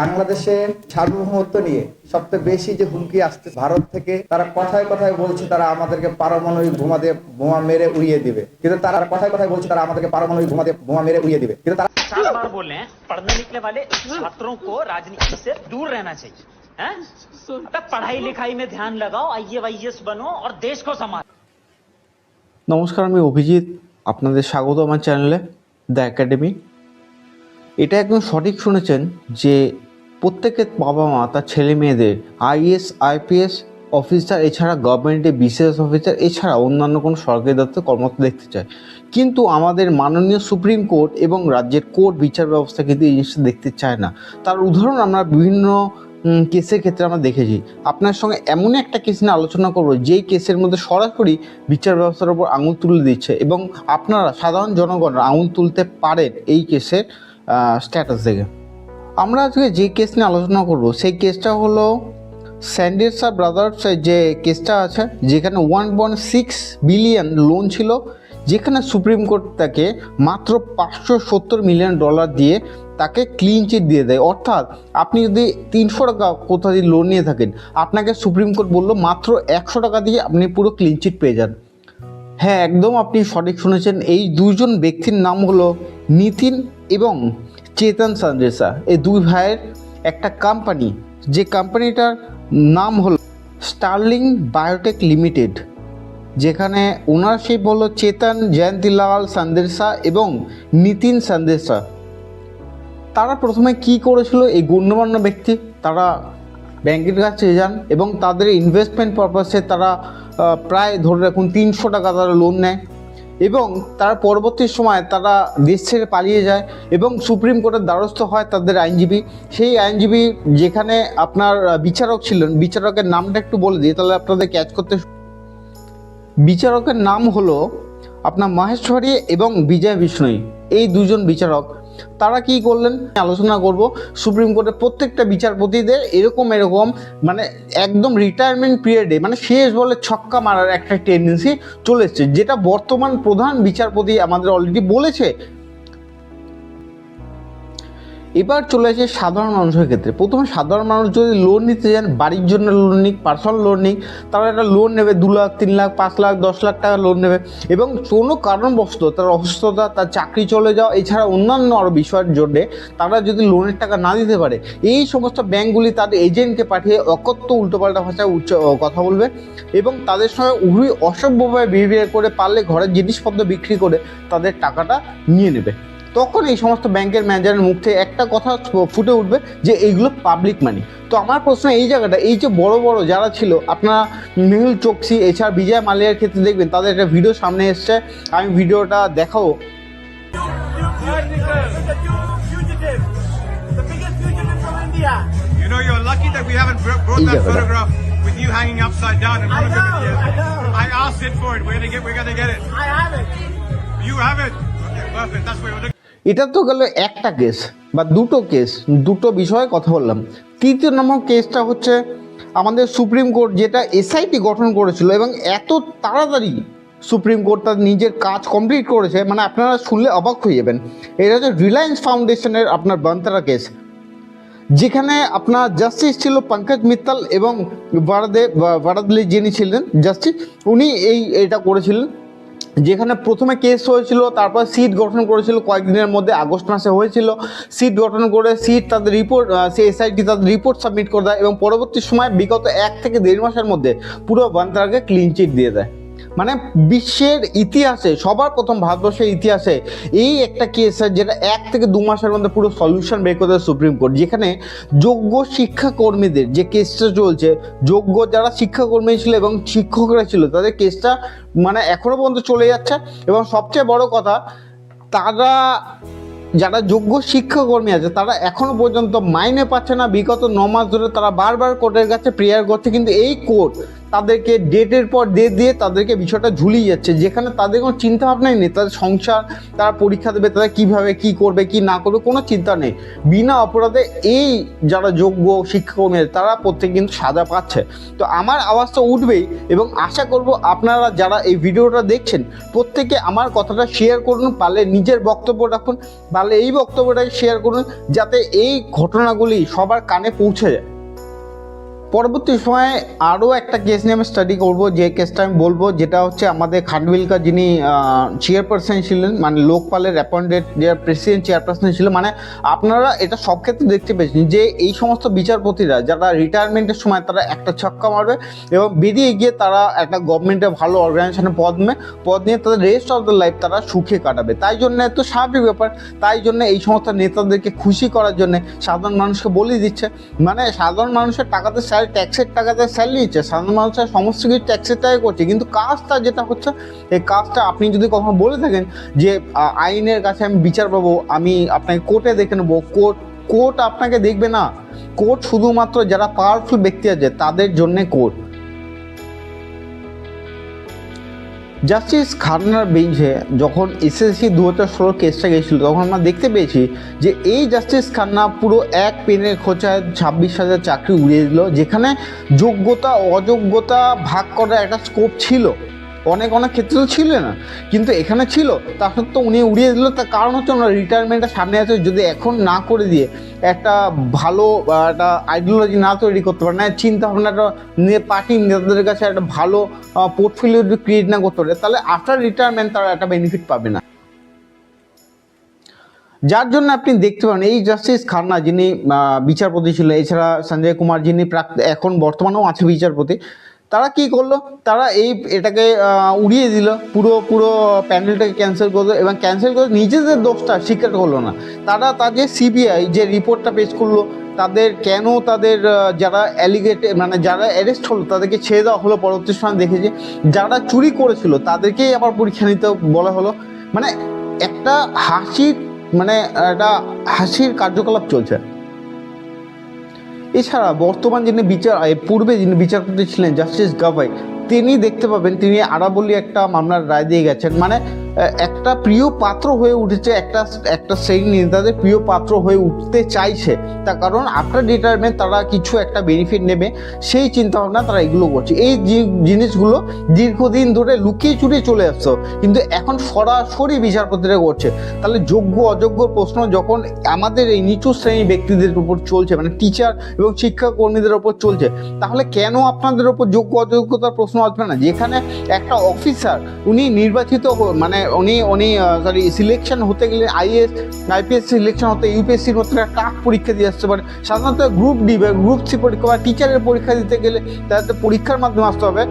বাংলাদেশে সার্বভৌমত্ব নিয়ে সবচেয়ে বেশি যে হুমকি আসছে ভারত থেকে তারা কথায় কথায় বলছে তারা আমাদেরকে পারমাণবিক বোমা দিয়ে বোমা মেরে উড়িয়ে দিবে কিন্তু তারা কথায় কথায় বলছে তারা আমাদেরকে পারমাণবিক বোমা দিয়ে বোমা মেরে উড়িয়ে দিবে কিন্তু তারা चार बार बोल रहे हैं पढ़ने निकले वाले छात्रों को राजनीति से दूर रहना चाहिए हैं? अबे पढ़ाई लिखाई में ध्यान लगाओ आई वाईएस बनो और देश को संभालो নমস্কার আমি অভিজিৎ আপনাদের স্বাগত আমার চ্যানেলে দ্য একাডেমি এটা একদম সঠিক শুনেছেন যে প্রত্যেকের বাবা মা তার ছেলে মেয়েদের আইএস, আইপিএস অফিসার, এছাড়া গভর্নমেন্টের বিসিএস অফিসার, এছাড়া অন্যান্য কোনো সরকারি দপ্তরে কর্মরত দেখতে চায়। কিন্তু আমাদের মাননীয় সুপ্রিম কোর্ট এবং রাজ্যের কোর্ট বিচার ব্যবস্থা কিন্তু এই জিনিসটা দেখতে চায় না। তার উদাহরণ আমরা বিভিন্ন কেসের ক্ষেত্রে আমরা দেখেছি। আপনার সঙ্গে এমন একটা কেস নিয়ে আলোচনা করব, যেই কেসের মধ্যে সরাসরি বিচার ব্যবস্থার উপর আঙুল তুলে দিচ্ছে এবং আপনারা, সাধারণ জনগণ আঙুল তুলতে পারেন এই কেসের স্ট্যাটাস থেকে আমরা আজকে যে কেস নিয়ে আলোচনা করব, সেই কেসটা হলো স্যান্ডেসা ব্রাদার্স যে কেসটা আছে, যেখানে one point six billion loan ছিল, যেখানে সুপ্রিম কোর্ট তাকে মাত্র পাঁচশো সত্তর মিলিয়ন ডলার দিয়ে তাকে ক্লিন চিট দিয়ে দেয়। অর্থাৎ আপনি যদি তিনশো টাকা কোথাও দিয়ে লোন নিয়ে থাকেন, আপনাকে সুপ্রিম কোর্ট বলল, মাত্র একশো টাকা দিয়ে আপনি পুরো ক্লিন চিট পেয়ে যান। হ্যাঁ একদম আপনি সঠিক শুনেছেন। এই দুজন ব্যক্তির নাম হলো নিতিন এবং চেতন সন্দেশা, এই দুই ভাইয়ের একটা কোম্পানি যে কোম্পানিটার নাম হলো স্টার্লিং বায়োটেক লিমিটেড যেখানে ওনারশিপ হলো চেতন, জয়ন্তীলাল সন্দেশা এবং নিতিন সন্দেশা। তারা প্রথমে কি করেছিল? এই গণ্যমান্য ব্যক্তি, তারা ব্যাংকের কাছে যান এবং তাদের ইনভেস্টমেন্ট পারপাসে তারা প্রায় ধরে রাখুন তিনশো টাকা তারা লোন নেয়। এবং তার পরবর্তী সময় তারা দেশ ছেড়ে পালিয়ে যায় এবং সুপ্রিম কোর্টের দ্বারস্থ হয় তাদের আইনজীবী। সেই আইনজীবী যেখানে আপনার বিচারক ছিলেন, বিচারকের নামটা একটু বলে দিয়ে তাহলে আপনাদের ক্যাচ করতে বিচারকের নাম হলো আপনার মাহেশ্বরী এবং বিজয় বিষ্ণুই। এই দুজন বিচারক তারা কি করলেন? আলোচনা করব। সুপ্রিম কোর্টের প্রত্যেকটা বিচারপতিদের এরকম এরকম মানে একদম রিটায়ারমেন্ট পিরিয়ডে মানে শেষ বলে ছক্কা মারার একটা টেন্ডেন্সি চলে যেটা বর্তমান প্রধান বিচারপতি আমাদের অলরেডি বলেছে এবার চলে আসে সাধারণ মানুষের ক্ষেত্রে। প্রথমে সাধারণ মানুষ যদি লোন নিতে যান, বাড়ির জন্য লোন নিক পার্সোনাল লোন নিক তারা একটা লোন নেবে, দু লাখ, তিন লাখ, পাঁচ লাখ, দশ লাখ টাকা লোন নেবে এবং কোনো কারণবশত তার অসুস্থতা, তার চাকরি চলে যাওয়া, এছাড়া অন্যান্য আরও বিষয়ের জন্য তারা যদি লোনের টাকা না দিতে পারে, এই সমস্ত ব্যাঙ্কগুলি তাদের এজেন্টকে পাঠিয়ে অকথ্য উল্টোপাল্টা ভাষায় উচ্চ কথা বলবে এবং তাদের সঙ্গে উভয় অসভ্যভাবে বিহেভিয়ার করে পারলে ঘরের জিনিসপত্র বিক্রি করে তাদের টাকাটা নিয়ে নেবে। তখন এই সমস্ত ব্যাংকের ম্যানেজারের মুখ থেকে একটা কথা ফুটে উঠবে যে এইগুলো পাবলিক মানি তো আমার প্রশ্ন এই জায়গাটা এই যে বড় বড় যারা ছিল আপনারা মেহুল চোকসি এছাড়া বিজয় মালিয়ার ক্ষেত্রে দেখবেন তাদের একটা ভিডিও সামনে এসছে আমি ভিডিওটা দেখাবো। এটা তো গেল একটা কেস বা দুটো কেস দুটো বিষয়ে কথা বললাম। তৃতীয় নম্বর কেসটা হচ্ছে আমাদের সুপ্রিম কোর্ট যেটা এসআইটি গঠন করেছিল এবং এত তাড়াতাড়ি সুপ্রিম কোর্ট তার নিজের কাজ কমপ্লিট করেছে মানে আপনারা শুনলে অবাক হয়ে যাবেন। এটা হচ্ছে রিলায়েন্স ফাউন্ডেশনের আপনার বান্তারা কেস যেখানে আপনার জাস্টিস ছিল পঙ্কজ মিত্তাল এবং ভারদে ভারদলি যিনি ছিলেন জাস্টিস উনি এই, এটা করেছিলেন। যেখানে প্রথমে কেস হয়েছিল, তারপর সিট গঠন করেছিল কয়েকদিনের মধ্যে, আগস্ট মাসে হয়েছিল। সিট গঠন করে সিট তাদের রিপোর্ট সে এসআইটি তাদের রিপোর্ট সাবমিট করে দেয় এবং পরবর্তী সময় বিগত এক থেকে দেড় মাসের মধ্যে পুরো বান্তারাকে ক্লিন চিট দিয়ে দেয়। মানে বিশ্বের ইতিহাসে, সবার প্রথম ভারতবর্ষের ইতিহাসে এই একটা কেস যেটা এক থেকে দু মাসের মধ্যে পুরো সলিউশন বের করে দেয় সুপ্রিম কোর্ট যেখানে যোগ্য শিক্ষাকর্মীদের যে কেসটা চলছে, যোগ্য যারা শিক্ষাকর্মী ছিল এবং শিক্ষকরা ছিল, তাদের কেসটা মানে এখনও পর্যন্ত চলে যাচ্ছে এবং সবচেয়ে বড় কথা, তারা যারা যোগ্য শিক্ষাকর্মী আছে, তারা এখনও পর্যন্ত মাইনে পাচ্ছে না। বিগত ন মাস ধরে তারা বারবার কোর্টের কাছে প্রেয়ার করছে, কিন্তু এই কোর্ট তাদেরকে ডেটের পর ডেট দিয়ে তাদেরকে বিষয়টা ঝুলিয়ে যাচ্ছে। যেখানে তাদের কোনো চিন্তা ভাবনাই নেই, তাদের সংসার, তারা পরীক্ষা দেবে, তারা কীভাবে কি করবে, কি না করবে, কোনো চিন্তা নেই। বিনা অপরাধে এই যারা যোগ্য শিক্ষাকর্মী তারা প্রত্যেক কিন্তু সাজা পাচ্ছে। তো আমার আওয়াজ তো উঠবেই এবং আশা করব আপনারা যারা এই ভিডিওটা দেখছেন, প্রত্যেকে আমার কথাটা শেয়ার করুন, পারলে নিজের বক্তব্য রাখুন, পারলে এই বক্তব্যটাকে শেয়ার করুন, যাতে এই ঘটনাগুলি সবার কানে পৌঁছে যায়। পরবর্তী সময়ে আরও একটা কেস নিয়ে আমি স্টাডি করব। যে কেসটা আমি বলব, যেটা হচ্ছে আমাদের খাটবিলকার যিনি চেয়ারপারসন ছিলেন মানে লোকপালের অ্যাপয়েন্টেড যে প্রেসিডেন্ট চেয়ারপারসন ছিল মানে আপনারা এটা সব ক্ষেত্রে দেখতে পেয়েছেন যে এই সমস্ত বিচারপতিরা, যারা রিটায়ারমেন্টের সময় তারা একটা ছক্কা মারবে এবং বেরিয়ে গিয়ে তারা একটা গভর্নমেন্টের ভালো অর্গানাইজেশনে পদ নেবে, পদ নিয়ে তাদের রেস্ট অফ দ্য লাইফ তারা সুখে কাটাবে। তাই জন্য এত স্বাভাবিক ব্যাপার, তাই জন্য এই সমস্ত নেতাদেরকে খুশি করার জন্য সাধারণ মানুষকে বলে দিচ্ছে। মানে সাধারণ মানুষের টাকাতে স্যার ট্যাক্সের টাকাতে স্যালারি নিচ্ছে, সাধারণ মানুষের সমস্ত কিছু ট্যাক্সের টাকা করছে। কিন্তু কাজটা যেটা হচ্ছে, এই কাজটা আপনি যদি কখনো বলে থাকেন যে আইনের কাছে আমি বিচার পাবো, আমি আপনাকে কোর্টে দেখে নেব কোর্ট কোর্ট আপনাকে দেখবে না। কোর্ট শুধুমাত্র যারা পাওয়ারফুল ব্যক্তি আছে, তাদের জন্যে কোর্ট জাস্টিস খান্নার বেঞ্চে যখন এসএসসি দু হাজার ষোলো কেসটা গেছিল তখন আমরা দেখতে পেয়েছি যে এই জাস্টিস খান্না পুরো এক পেনের খোঁচায় ছাব্বিশ হাজার চাকরি উড়িয়ে দিল, যেখানে যোগ্যতা, অযোগ্যতা ভাগ করার একটা স্কোপ ছিল। অনেক অনেক ক্ষেত্রে তো ছিল না। কিন্তু এখানে ছিল তা তো উনি উড়িয়ে দিল, তার কারণ হচ্ছে ওনার রিটায়ারমেন্টটা সামনে আছে, যদি এখন না করে দিয়ে একটা ভালো, একটা আইডিওলজি না তৈরি করতে পারে, না চিন্তা ভাবনাটা নিয়ে পার্টি নেতাদের কাছে একটা ভালো পোর্টফোলিও ক্রিয়েট না করতে পারে, তাহলে আফটার রিটায়ারমেন্ট তারা একটা বেনিফিট পাবে না। যার জন্য আপনি দেখতে পান এই জাস্টিস খান্না যিনি বিচারপতি ছিল, এছাড়া সঞ্জয় কুমার যিনি প্রাক এখন বর্তমানেও আছে বিচারপতি তারা কি করল? তারা এই এটাকে উড়িয়ে দিল। পুরো পুরো প্যান্ডেলটাকে ক্যান্সেল করল এবং ক্যান্সেল করে নিজেদের দোষটা স্বীকার করল না। তারা তাদের সিবিআই যে রিপোর্টটা পেশ করল, তাদের কেন তাদের যারা অ্যালিগেট মানে যারা অ্যারেস্ট হলো, তাদেরকে ছেড়ে দেওয়া হলো পরবর্তী সময় দেখেছে যারা চুরি করেছিল, তাদেরকেই আবার পরীক্ষা নিতে বলা হলো। মানে একটা হাসির মানে একটা হাসির কার্যকলাপ চলছে। এছাড়া বর্তমান যিনি বিচার পূর্বে যিনি বিচারপতি ছিলেন, জাস্টিস গাভাই, তিনি দেখতে পাবেন, তিনি আরাবলি একটা মামলার রায় দিয়ে গেছেন। মানে একটা প্রিয় পাত্র হয়ে উঠেছে, একটা একটা শ্রেণি নেতাদের প্রিয় পাত্র হয়ে উঠতে চাইছে। তার কারণ আফটার রিটায়ারমেন্ট তারা কিছু একটা বেনিফিট নেবে, সেই চিন্তা ভাবনা তারা এগুলো করছে। এই জিনিসগুলো দীর্ঘদিন ধরে লুকিয়ে চুরিয়ে চলে আসতো কিন্তু এখন সরাসরি বিচারপতিরা করছে। তাহলে যোগ্য, অযোগ্য প্রশ্ন যখন আমাদের এই নিচু শ্রেণির ব্যক্তিদের উপর চলছে মানে টিচার এবং শিক্ষাকর্মীদের ওপর চলছে, তাহলে কেন আপনাদের ওপর যোগ্য, অযোগ্যতার প্রশ্ন আসবে না? যেখানে একটা অফিসার উনি নির্বাচিত মানে উনি উনি সরি সিলেকশন হতে গেলে আইএস আইপিএস সিলেকশন হতে ইউপিএসসির মতো একটা টাফ পরীক্ষা দিয়ে আসতে পারে। সাধারণত গ্রুপ ডি বা গ্রুপ সি পরীক্ষা বা টিচারের পরীক্ষা দিতে গেলে তাদের পরীক্ষার মাধ্যমে আসতে হবে।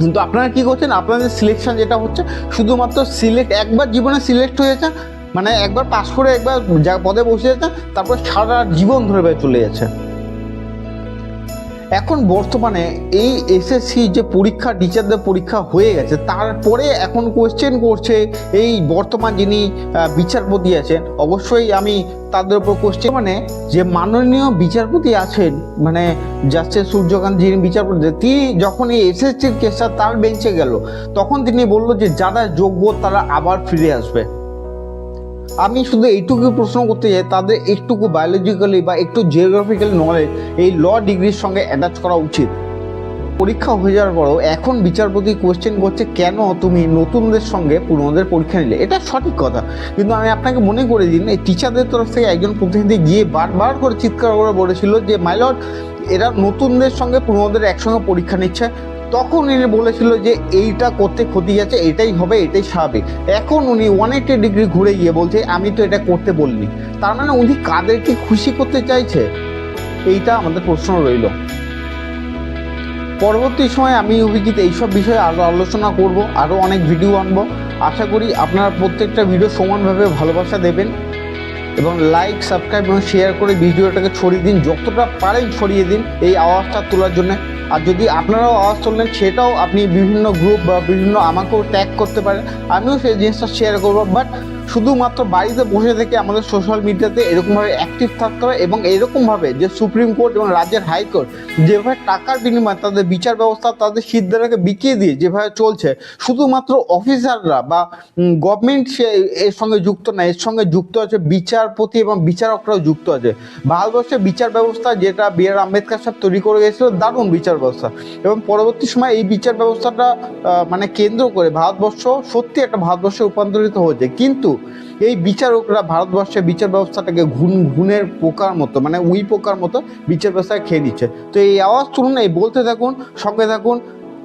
কিন্তু আপনারা কী করছেন? আপনাদের সিলেকশন যেটা হচ্ছে, শুধুমাত্র সিলেক্ট একবার জীবনে সিলেক্ট হয়েছে মানে একবার পাস করে একবার যা পদে বসে যাচ্ছে, তারপর সারা জীবন ধরে চলে যাচ্ছে। এখন বর্তমানে এই এসএসসি যে পরীক্ষা টিচারদের পরীক্ষা হয়ে গেছে, তারপরে এখন কোয়েশ্চেন করছে এই বর্তমান যিনি বিচারপতি আছেন, অবশ্যই আমি তাদের উপর কোশ্চেন মানে যে মাননীয় বিচারপতি আছেন মানে জাস্টিস সূর্যকান্ত যিনি বিচারপতি, তিনি যখন এই এসএসসির কেসটা তার বেঞ্চে গেল, তখন তিনি বলল যে যারা যোগ্য তারা আবার ফিরে আসবে। আমি শুধু এইটুকু প্রশ্ন করতে চাই, তাদের একটুকু বায়োলজিক্যালি বা একটু জিওগ্রাফিক্যাল নলেজ এই ল ডিগ্রির সঙ্গে অ্যাটাচ করা উচিত। পরীক্ষা হয়ে যাওয়ার পরও এখন বিচারপতি কোশ্চেন করছে কেন তুমি নতুনদের সঙ্গে পুরনোদের পরীক্ষা নিলে? এটা সঠিক কথা। কিন্তু আমি আপনাকে মনে করে দিন এই টিচারদের তরফ থেকে একজন প্রতিনিধি গিয়ে বারবার করে চিৎকার করে বলেছিল যে মাইলট এরা নতুনদের সঙ্গে পুরনোদের একসঙ্গে পরীক্ষা নিচ্ছে। তখন উনি বলেছিল যে, এইটা করতে ক্ষতি আছে, এটাই হবে, এটাই স্বাভাবিক। এখন উনি ওয়ান এইটি ডিগ্রি ঘুরে গিয়ে বলছে, আমি তো এটা করতে বলিনি। তার মানে উনি কাদেরকে খুশি করতে চাইছে? এইটা আমাদের প্রশ্ন রইল। পরবর্তী সময়ে আমি অভিজিৎ এইসব বিষয়ে আরও আলোচনা করব আরও অনেক ভিডিও আনব। আশা করি আপনারা প্রত্যেকটা ভিডিও সমানভাবে ভালোবাসা দেবেন এবং লাইক সাবস্ক্রাইব এবং শেয়ার করে ভিডিওটাকে ছড়িয়ে দিন, যতটা পারেন ছড়িয়ে দিন এই আওয়াজটা তোলার জন্য। আর যদি আপনারাও আওয়াজ তুললেন সেটাও আপনি বিভিন্ন গ্রুপ বা বিভিন্ন আমাকেও ট্যাগ করতে পারেন। আমিও সেই জিনিসটা শেয়ার করব বাট শুধুমাত্র বাড়িতে বসে থেকে আমাদের সোশ্যাল মিডিয়াতে এরকমভাবে অ্যাক্টিভ থাকতে হবে এবং এরকমভাবে যে সুপ্রিম কোর্ট এবং রাজ্যের হাইকোর্ট যেভাবে টাকার বিনিময়ে তাদের বিচার ব্যবস্থা তাদের সিদ্ধান্তকে বিকিয়ে দিয়ে যেভাবে চলছে, শুধুমাত্র অফিসাররা বা গভর্নমেন্ট সে এর সঙ্গে যুক্ত না, এর সঙ্গে যুক্ত আছে বিচারপতি এবং বিচারকরাও যুক্ত আছে। ভারতবর্ষের বিচার ব্যবস্থা যেটা বি আর আম্বেদকর সাহেব তৈরি করে গেছিল, দারুণ বিচার ব্যবস্থা। এবং পরবর্তী সময় এই বিচার ব্যবস্থাটা মানে কেন্দ্র করে ভারতবর্ষ সত্যি একটা ভারতবর্ষে রূপান্তরিত হয়েছে। কিন্তু এই বিচারকরা ভারতবর্ষের বিচার ব্যবস্থাটাকে ঘুন ঘুনের পোকার মতো মানে উই পোকার মতো বিচার ব্যবস্থায় খেয়ে দিচ্ছে তো এই আওয়াজ শুনুন এই বলতে থাকুন, সঙ্গে থাকুন